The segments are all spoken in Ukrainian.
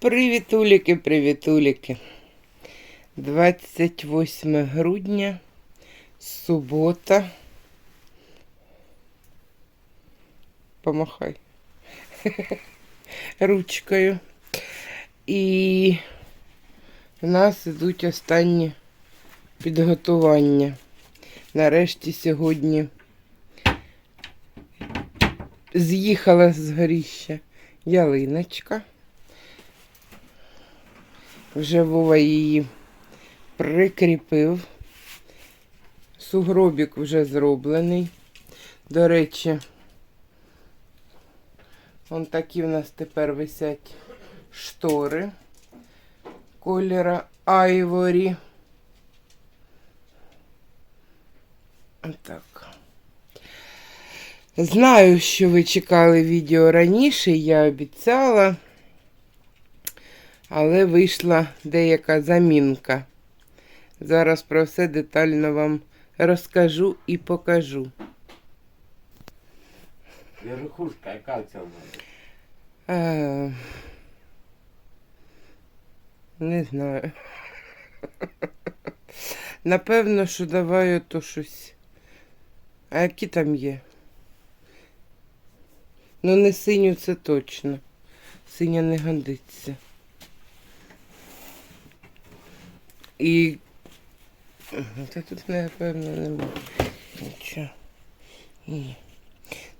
Привітуліки, привітуліки. 28 грудня, субота. Помахай. Ручкою. І в нас ідуть останні підготування. Нарешті сьогодні з'їхала з горіща ялиночка. Вже Вова її прикріпив. Сугробік вже зроблений. До речі, вон такі в нас тепер висять штори кольора Айворі. Так. Знаю, що ви чекали відео раніше, я обіцяла, але вийшла деяка замінка. Зараз про все детально вам розкажу і покажу. Верхушка, яка це вона? Не знаю. Напевно, що давай ото щось. А які там є? Ну, не синю це точно. Синя не годиться. І. Та тут, напевно, нема. Нічого. Ні.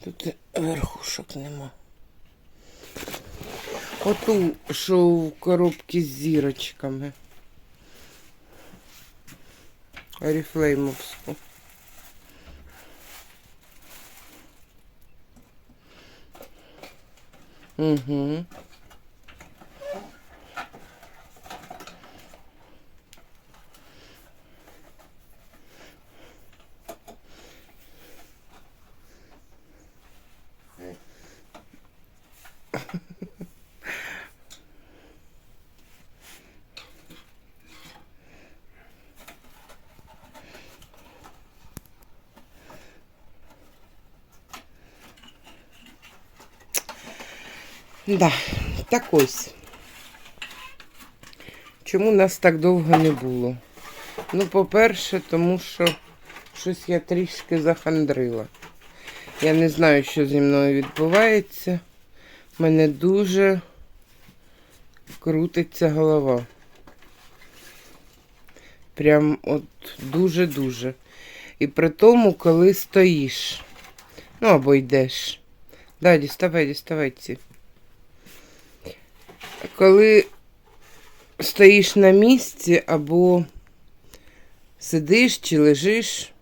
Тут верхушок нема. Оту, що в коробці з зірочками. Оріфлеймовську. Угу. Да, так ось. Чому нас так довго не було? Ну, по-перше, тому що щось я трішки захандрила. Я не знаю, що зі мною відбувається. У мене дуже крутиться голова. Прям от дуже-дуже. І при тому, коли стоїш. Ну, або йдеш. Да, діставай, діставай ці. Коли стоїш на місці або сидиш чи лежиш,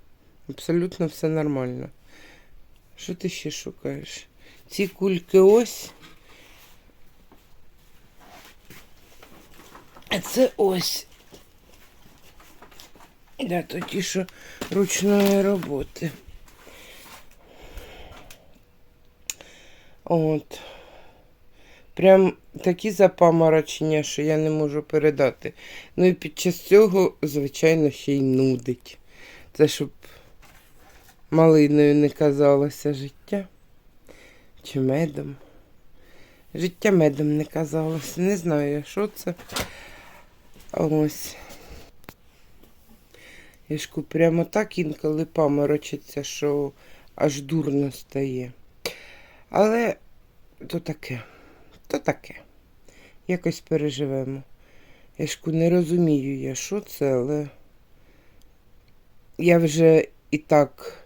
абсолютно все нормально. Що ти ще шукаєш? Ці кульки ось. А це ось. Да, то ті, що ручної роботи. От. Прям такі запаморочення, що я не можу передати. Ну і під час цього, звичайно, ще й нудить. Це щоб малиною не казалося життя. Чи медом. Життя медом не казалося. Не знаю, що це. Ось. Яшку прямо так інколи паморочиться, що аж дурно стає. Але то таке. То таке. Якось переживемо. Яшку не розумію я, що це, але я вже і так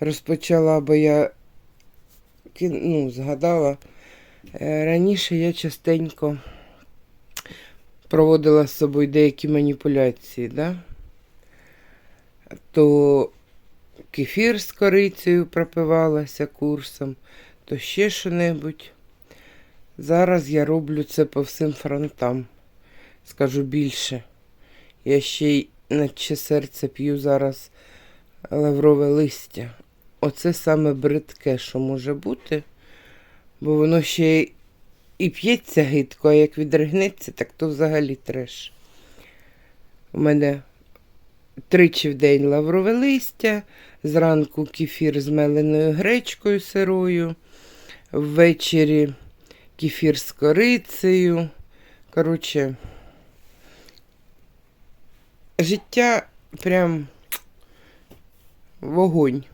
розпочала, бо я ну, згадала. Е, Раніше я частенько проводила з собою деякі маніпуляції, да? то кефір з корицею пропивалася курсом, то ще що-небудь. Зараз я роблю це по всім фронтам. Скажу більше. Я ще й наче серце п'ю зараз лаврове листя. Оце саме бридке, що може бути, бо воно ще і п'ється гидко, а як відригнеться, так то взагалі треш. У мене тричі в день лаврове листя, зранку кефір з меленою гречкою сирою, ввечері кефір з корицею, Коротше, життя прям вогонь.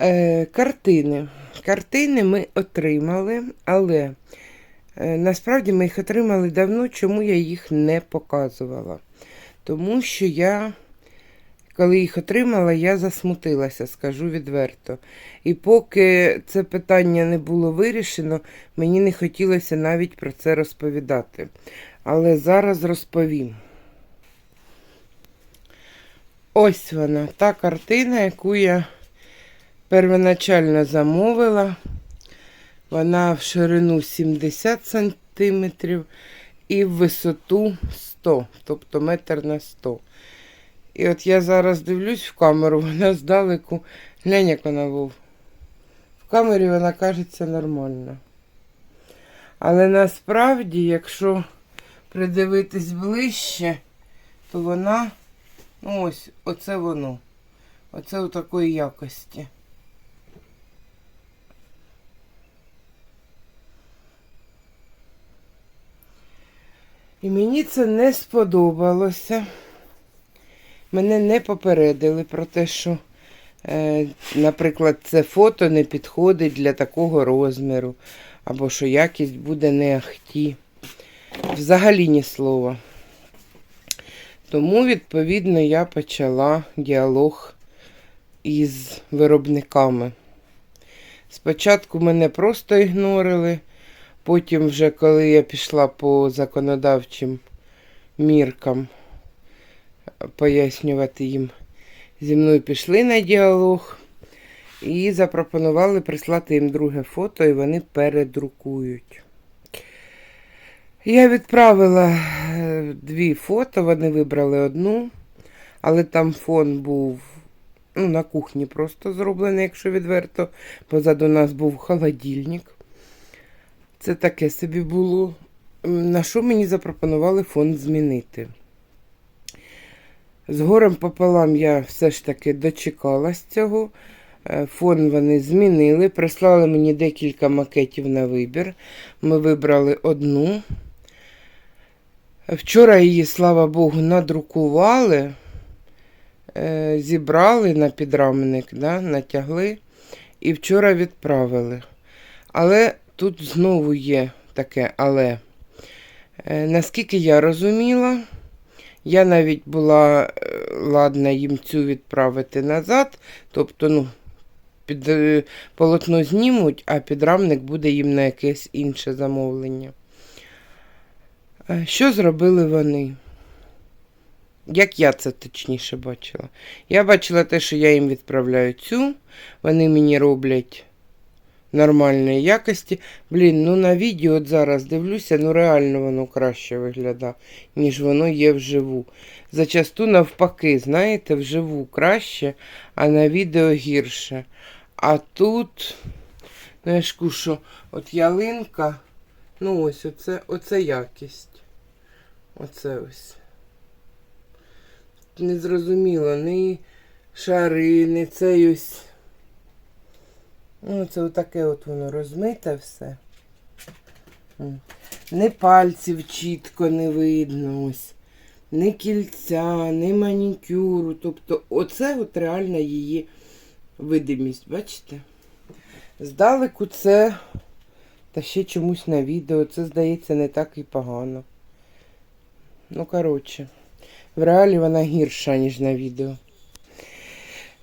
Е, картини. Картини ми отримали, але е, насправді ми їх отримали давно, чому я їх не показувала. Тому що я, коли їх отримала, я засмутилася, скажу відверто. І поки це питання не було вирішено, мені не хотілося навіть про це розповідати. Але зараз розповім. Ось вона, та картина, яку я первоначально замовила. Вона в ширину 70 см і в висоту 100, тобто метр на 100. І от я зараз дивлюсь в камеру, вона здалеку. Глянь, як вона вов. В камері вона кажеться нормально. Але насправді, якщо придивитись ближче, то вона, ну ось, оце воно. Оце у такої якості. І мені це не сподобалося. Мене не попередили про те, що, е, наприклад, це фото не підходить для такого розміру, або що якість буде не ахті. Взагалі ні слова. Тому, відповідно, я почала діалог із виробниками. Спочатку мене просто ігнорили, потім, вже коли я пішла по законодавчим міркам пояснювати їм, зі мною пішли на діалог і запропонували прислати їм друге фото, і вони передрукують. Я відправила е, дві фото, вони вибрали одну, але там фон був ну, на кухні просто зроблений, якщо відверто. Позаду нас був холодильник. Це таке собі було. На що мені запропонували фон змінити? З горем пополам я все ж таки дочекалась цього. Е, Фон вони змінили, прислали мені декілька макетів на вибір. Ми вибрали одну. Вчора її, слава Богу, надрукували, е, зібрали на підрамник, да, натягли і вчора відправили. Але тут знову є таке але. Е, Наскільки я розуміла, я навіть була е, ладна їм цю відправити назад. Тобто, ну, під е, полотно знімуть, а підрамник буде їм на якесь інше замовлення. Е, Що зробили вони? Як я це точніше бачила? Я бачила те, що я їм відправляю цю, вони мені роблять нормальної якості. Блін, ну на відео от зараз дивлюся, ну реально воно краще виглядає, ніж воно є вживу. Зачасту навпаки, знаєте, вживу краще, а на відео гірше. А тут, ну я ж що от ялинка, ну ось оце, оце якість. Оце ось. Незрозуміло, ні шари, ні цей ось. Ну, це отаке от воно розмите все. Ні пальців чітко не видно ось. Ні кільця, ні манікюру. Тобто оце от реальна її видимість, бачите? Здалеку це, та ще чомусь на відео, це здається не так і погано. Ну, коротше, в реалі вона гірша, ніж на відео.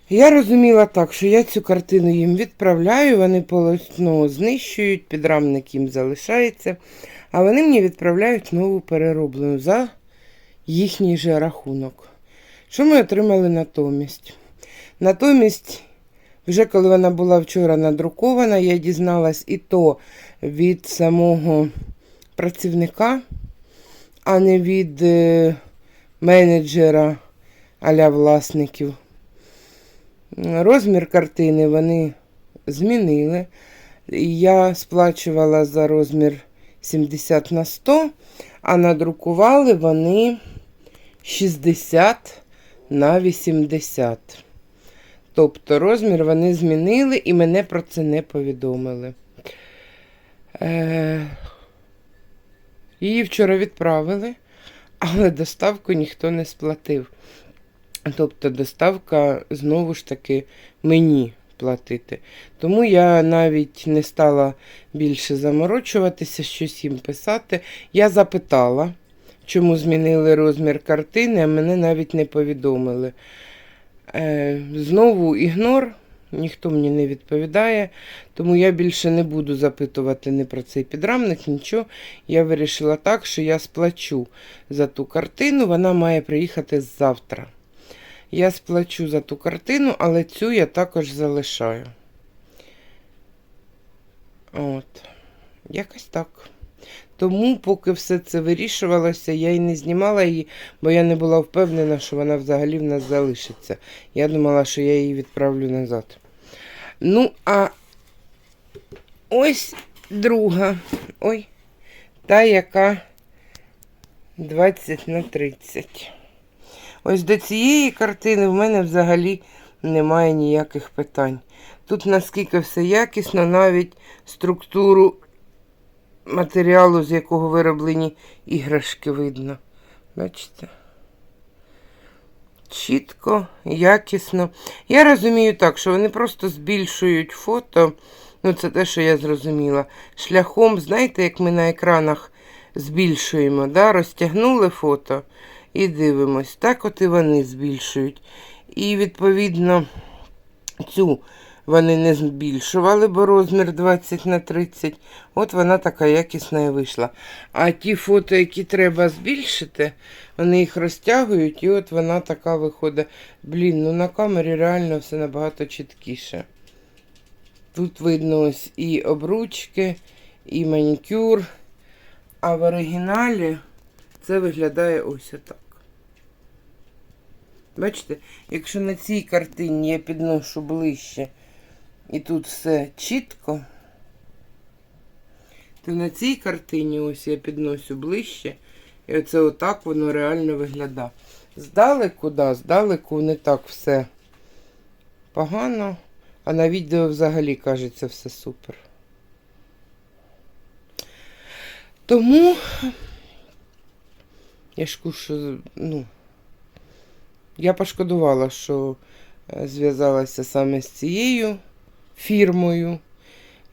Я розуміла так, що я цю картину їм відправляю, вони полотно знищують, підрамник їм залишається, а вони мені відправляють нову перероблену за їхній же рахунок. Що ми отримали натомість? Натомість, вже коли вона була вчора надрукована, я дізналась і то від самого працівника, а не від е, менеджера аля власників. Розмір картини вони змінили. Я сплачувала за розмір 70 на 100, а надрукували вони 60 на 80. Тобто розмір вони змінили і мене про це не повідомили. Е, Її вчора відправили, але доставку ніхто не сплатив. Тобто доставка знову ж таки мені платити. Тому я навіть не стала більше заморочуватися, щось їм писати. Я запитала, чому змінили розмір картини, а мене навіть не повідомили. Е, знову ігнор, ніхто мені не відповідає, тому я більше не буду запитувати ні про цей підрамник, нічого. Я вирішила так, що я сплачу за ту картину, вона має приїхати завтра. Я сплачу за ту картину, але цю я також залишаю. От. Якось так. Тому, поки все це вирішувалося, я і не знімала її, бо я не була впевнена, що вона взагалі в нас залишиться. Я думала, що я її відправлю назад. Ну, а ось друга. Ой, та, яка 20 на 30. Ось до цієї картини в мене взагалі немає ніяких питань. Тут наскільки все якісно, навіть структуру матеріалу, з якого вироблені іграшки видно. Бачите? Чітко, якісно. Я розумію так, що вони просто збільшують фото. Ну, це те, що я зрозуміла. Шляхом, знаєте, як ми на екранах збільшуємо, да? розтягнули фото і дивимось. Так от і вони збільшують. І, відповідно, цю вони не збільшували, бо розмір 20 на 30. От вона така якісна і вийшла. А ті фото, які треба збільшити, вони їх розтягують, і от вона така виходить. Блін, ну на камері реально все набагато чіткіше. Тут видно ось і обручки, і манікюр. А в оригіналі це виглядає ось отак. Бачите, якщо на цій картині я підношу ближче і тут все чітко, то на цій картині ось я підносю ближче, і оце отак воно реально виглядає. Здалеку, да, здалеку не так все погано, а на відео взагалі кажеться все супер. Тому я ж що, ну, я пошкодувала, що е, зв'язалася саме з цією фірмою.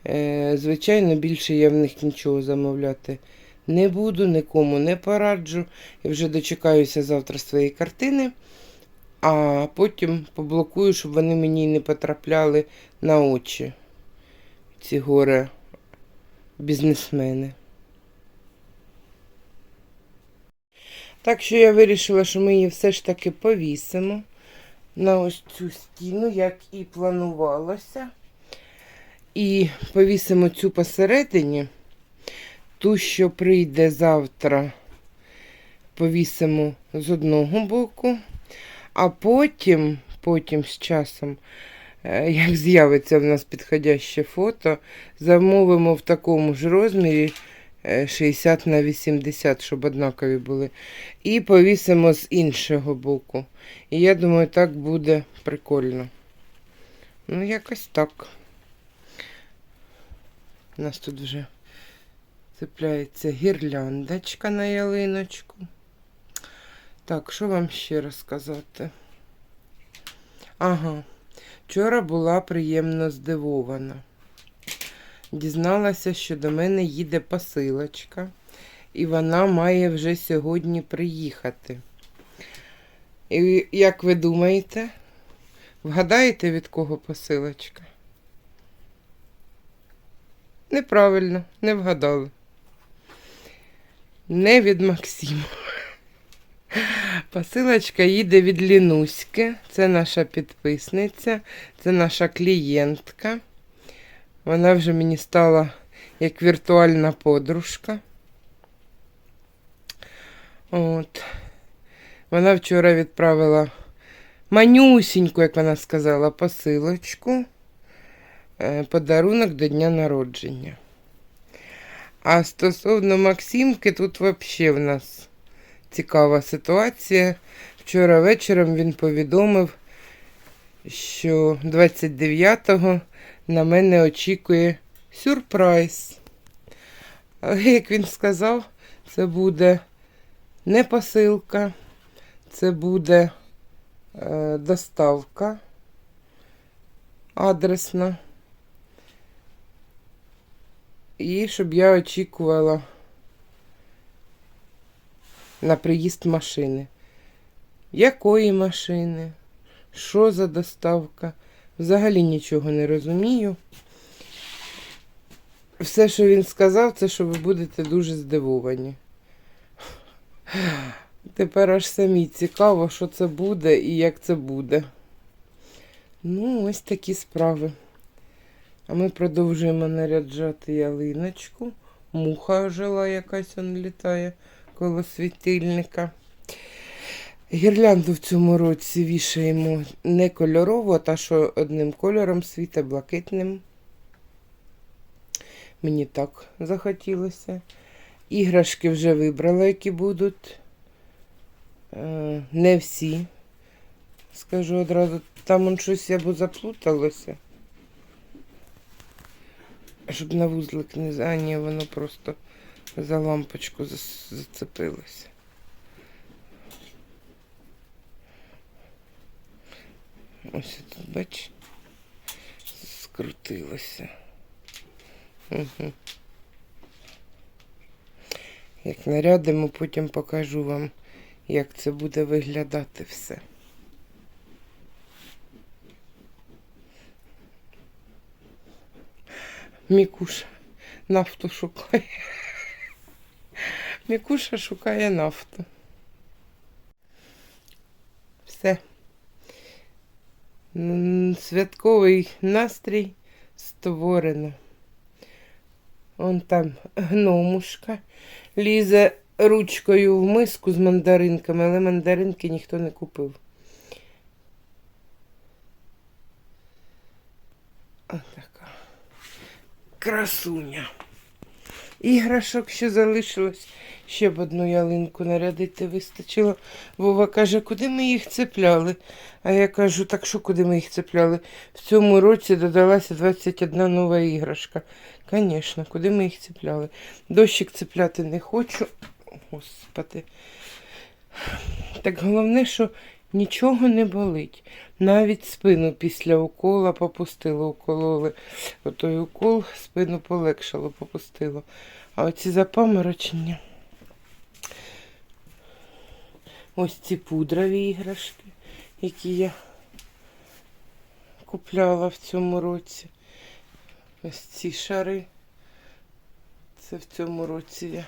Е, Звичайно, більше я в них нічого замовляти не буду, нікому не пораджу. Я вже дочекаюся завтра своєї картини, а потім поблокую, щоб вони мені не потрапляли на очі. Ці горе бізнесмени. Так що я вирішила, що ми її все ж таки повісимо на ось цю стіну, як і планувалося. І повісимо цю посередині. Ту, що прийде завтра, повісимо з одного боку, а потім, потім з часом, е, як з'явиться в нас підходяще фото, замовимо в такому ж розмірі 60 на 80, щоб однакові були. І повісимо з іншого боку. І я думаю, так буде прикольно. Ну, якось так. У нас тут вже цепляється гірляндочка на ялиночку. Так, що вам ще розказати? Ага, вчора була приємно здивована. Дізналася, що до мене їде посилочка, і вона має вже сьогодні приїхати. І як ви думаєте, вгадаєте, від кого посилочка? Неправильно, не вгадали. Не від Максима. Посилочка їде від Лінуськи. Це наша підписниця, це наша клієнтка. Вона вже мені стала як віртуальна подружка. От. Вона вчора відправила манюсіньку, як вона сказала, посилочку. Е, Подарунок до дня народження. А стосовно Максимки, тут взагалі в нас цікава ситуація. Вчора вечором він повідомив, що 29-го на мене очікує сюрприз. Як він сказав, Це буде не посилка, це буде е, доставка адресна. І щоб я очікувала на приїзд машини. Якої машини? Що за доставка? Взагалі нічого не розумію. Все, що він сказав, це що ви будете дуже здивовані. Тепер аж самі цікаво, що це буде і як це буде. Ну, ось такі справи. А ми продовжуємо наряджати ялиночку. Муха ожила якась он літає коло світильника. Гірлянду в цьому році вішаємо не кольорову, а та, що одним кольором світа блакитним. Мені так захотілося. Іграшки вже вибрала, які будуть. Е, Не всі. Скажу одразу, там он щось або заплуталося. Щоб на вузлик не а, воно просто за лампочку зацепилося. Ось тут, бач, скрутилося. Угу. Як нарядимо, потім покажу вам, як це буде виглядати все. Мікуша нафту шукає. Мікуша шукає нафту. Все. Святковий настрій створено. Он там гномушка лізе ручкою в миску з мандаринками, але мандаринки ніхто не купив. Отака красуня. Іграшок ще залишилось. Ще б одну ялинку нарядити вистачило. Вова каже, куди ми їх цепляли? А я кажу, так що куди ми їх цепляли? В цьому році додалася 21 нова іграшка. Звісно, куди ми їх цепляли? Дощик цепляти не хочу. Господи. Так головне, що нічого не болить. Навіть спину після укола попустило, укололи. Отой укол спину полегшало, попустило. А оці запаморочення. Ось ці пудрові іграшки, які я купляла в цьому році. Ось ці шари. Це в цьому році я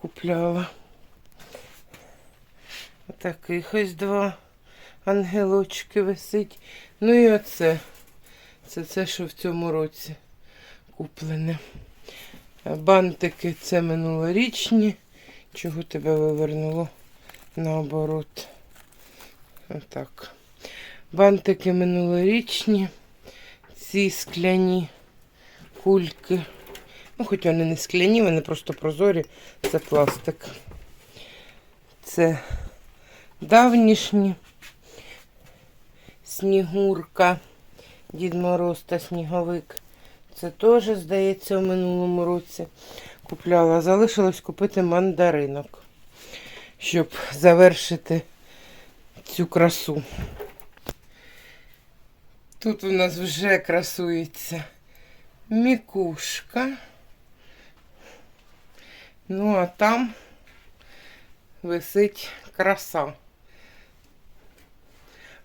купляла. Отаких ось два ангелочки висить. Ну і оце. Це це, що в цьому році куплене. Бантики це минулорічні. Чого тебе вивернуло наоборот? Отак. Бантики минулорічні. Ці скляні кульки. Ну, хоч вони не скляні, вони просто прозорі. Це пластик. Це давнішні. Снігурка, Дід Мороз та Сніговик. Це теж, здається, в минулому році купляла. Залишилось купити мандаринок, щоб завершити цю красу. Тут у нас вже красується мікушка. Ну, а там висить краса.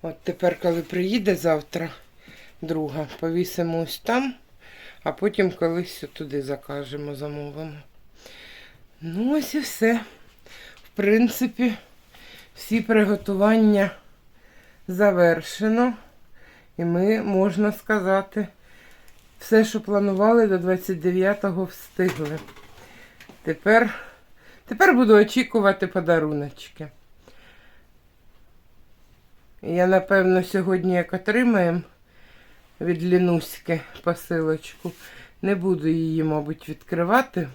От тепер, коли приїде завтра друга, повісимо ось там, а потім колись туди закажемо, замовимо. Ну, ось і все. Принципі, всі приготування завершено. І ми, можна сказати, все, що планували до 29-го встигли. Тепер, тепер буду очікувати подаруночки. Я, напевно, сьогодні, як отримаємо від Лінуськи посилочку, не буду її, мабуть, відкривати,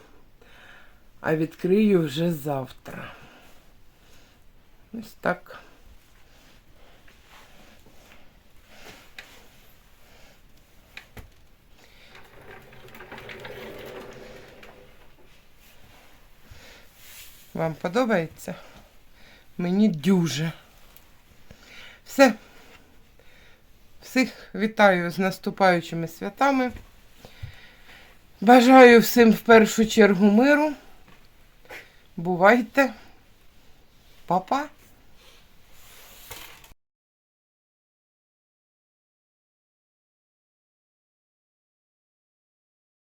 а відкрию вже завтра. Ось так. Вам подобається? Мені дуже. Все. Всіх вітаю з наступаючими святами. Бажаю всім в першу чергу миру. Бувайте. Па-па.